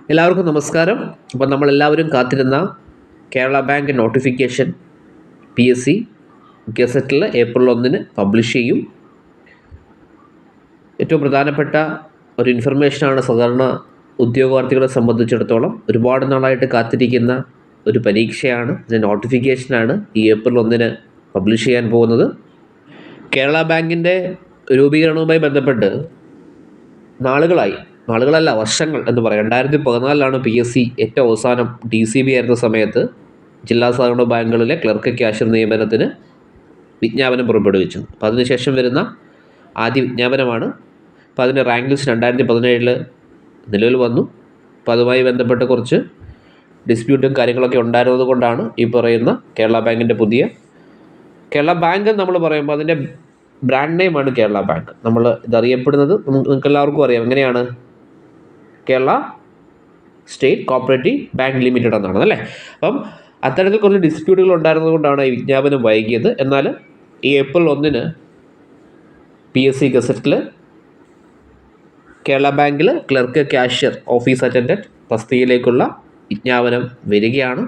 എല്ലാവർക്കും നമസ്കാരം. അപ്പോൾ നമ്മളെല്ലാവരും കാത്തിരുന്ന Kerala bank notification P S C ഗസറ്റിൽ April ഒന്നിന് പബ്ലിഷ് ചെയ്യും. ഏറ്റവും പ്രധാനപ്പെട്ട ഒരു ഇൻഫർമേഷനാണ് സാധാരണ ഉദ്യോഗാർത്ഥികളെ സംബന്ധിച്ചിടത്തോളം ഒരുപാട് നാളായിട്ട് കാത്തിരിക്കുന്ന ഒരു പരീക്ഷയാണ്. ഇതിന്റെ നോട്ടിഫിക്കേഷനാണ് ഈ ഏപ്രിൽ ഒന്നിന് പബ്ലിഷ് ചെയ്യാൻ പോകുന്നത്. കേരള ബാങ്കിന്റെ രൂപീകരണവുമായി ബന്ധപ്പെട്ട് നാളുകളായി നാളുകളല്ല വർഷങ്ങൾ എന്ന് പറയാം. രണ്ടായിരത്തി പതിനാലിലാണ് പി എസ് സി ഏറ്റവും അവസാനം ഡി സി ബി ആയിരുന്ന സമയത്ത് ജില്ലാ സഹകരണ ബാങ്കുകളിലെ ക്ലർക്ക് ക്യാഷ് നിയമനത്തിന് വിജ്ഞാപനം പുറപ്പെടുവിച്ചു അപ്പോൾ അതിനുശേഷം വരുന്ന ആദ്യ വിജ്ഞാപനമാണ്. അപ്പോൾ അതിന്റെ റാങ്ക് ലിസ്റ്റ് രണ്ടായിരത്തി പതിനേഴിൽ നിലവിൽ വന്നു. അപ്പോൾ അതുമായി ബന്ധപ്പെട്ട് കുറച്ച് ഡിസ്പ്യൂട്ടും കാര്യങ്ങളൊക്കെ ഉണ്ടായിരുന്നത് കൊണ്ടാണ് ഈ പറയുന്ന കേരള ബാങ്കിന്റെ പുതിയ കേരള ബാങ്ക് നമ്മൾ പറയുമ്പോൾ അതിന്റെ ബ്രാൻഡ് നെയിമാണ് കേരള ബാങ്ക്. നമ്മൾ ഇതറിയപ്പെടുന്നത് നിങ്ങൾക്ക് എല്ലാവർക്കും അറിയാം. എങ്ങനെയാണ്? Kerala state cooperative bank limited എന്നാണ് അല്ലേ? അപ്പം അത്തരത്തിൽ കുറച്ച് ഡിസ്പ്യൂട്ടുകൾ ഉണ്ടായിരുന്നതുകൊണ്ടാണ് ഈ വിജ്ഞാപനം വൈകിയത്. എന്നാൽ ഈ ഏപ്രിൽ ഒന്നിന് പി എസ് സി ഗസറ്റിൽ കേരള ബാങ്കിൽ ക്ലർക്ക് ക്യാഷ്യർ ഓഫീസ് അറ്റൻഡന്റ് തസ്തികയിലേക്കുള്ള വിജ്ഞാപനം വരികയാണ്.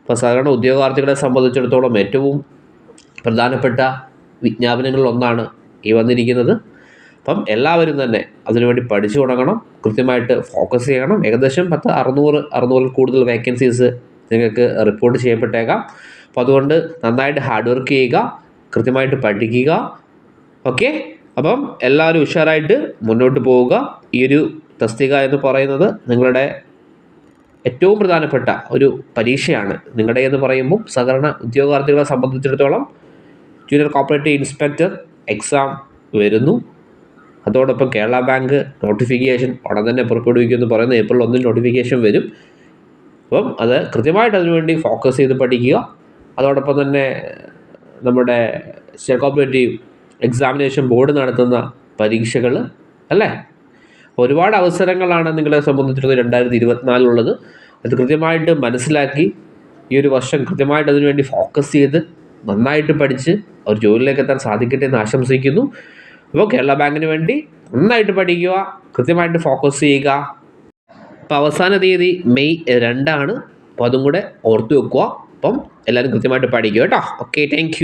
അപ്പോൾ സാധാരണ ഉദ്യോഗാർത്ഥികളെ സംബന്ധിച്ചിടത്തോളം ഏറ്റവും പ്രധാനപ്പെട്ട വിജ്ഞാപനങ്ങളിൽ ഒന്നാണ് ഈ വന്നിരിക്കുന്നത്. അപ്പം എല്ലാവരും തന്നെ അതിനുവേണ്ടി പഠിച്ചു തുടങ്ങണം കൃത്യമായിട്ട് ഫോക്കസ് ചെയ്യണം. ഏകദേശം പത്ത് അറുന്നൂറ് അറുന്നൂറിൽ കൂടുതൽ വേക്കൻസീസ് നിങ്ങൾക്ക് റിപ്പോർട്ട് ചെയ്യപ്പെട്ടേക്കാം. അപ്പോൾ അതുകൊണ്ട് നന്നായിട്ട് ഹാർഡ് വർക്ക് ചെയ്യുക കൃത്യമായിട്ട് പഠിക്കുക. ഓക്കെ അപ്പം എല്ലാവരും ഉഷാറായിട്ട് മുന്നോട്ട് പോവുക. ഈ ഒരു തസ്തിക എന്ന് പറയുന്നത് നിങ്ങളുടെ ഏറ്റവും പ്രധാനപ്പെട്ട ഒരു പരീക്ഷയാണ്. നിങ്ങളുടെ എന്ന് പറയുമ്പോൾ സഹകരണ ഉദ്യോഗാർത്ഥികളെ സംബന്ധിച്ചിടത്തോളം ജൂനിയർ കോപ്പറേറ്റീവ് ഇൻസ്പെക്ടർ എക്സാം വരുന്നു. അതോടൊപ്പം കേരള ബാങ്ക് നോട്ടിഫിക്കേഷൻ ഉടൻ തന്നെ പുറപ്പെടുവിക്കുമെന്ന് പറയുന്ന ഏപ്രിൽ ഒന്നിൽ നോട്ടിഫിക്കേഷൻ വരും. അപ്പം അത് കൃത്യമായിട്ട് അതിനുവേണ്ടി ഫോക്കസ് ചെയ്ത് പഠിക്കുക. അതോടൊപ്പം തന്നെ നമ്മുടെ സ്റ്റേറ്റ് കോപ്പറേറ്റീവ് എക്സാമിനേഷൻ ബോർഡ് നടത്തുന്ന പരീക്ഷകൾ അല്ലേ? ഒരുപാട് അവസരങ്ങളാണ് നിങ്ങളെ സംബന്ധിച്ചിടത്തോളം രണ്ടായിരത്തി ഇരുപത്തിനാലിലുള്ളത് അത് കൃത്യമായിട്ട് മനസ്സിലാക്കി ഈ ഒരു വർഷം കൃത്യമായിട്ട് അതിനുവേണ്ടി ഫോക്കസ് ചെയ്ത് നന്നായിട്ട് പഠിച്ച് ഒരു ജോലിയിലേക്ക് എത്താൻ സാധിക്കട്ടെ എന്ന് ആശംസിക്കുന്നു. അപ്പോൾ കേരള ബാങ്കിന് വേണ്ടി നന്നായിട്ട് പഠിക്കുക കൃത്യമായിട്ട് ഫോക്കസ് ചെയ്യുക. അപ്പോൾ അവസാന തീയതി മെയ് രണ്ടാണ്. അപ്പോൾ അതും കൂടെ ഓർത്ത് വെക്കുക. അപ്പം എല്ലാവരും കൃത്യമായിട്ട് പഠിക്കുക കേട്ടോ. Okay thank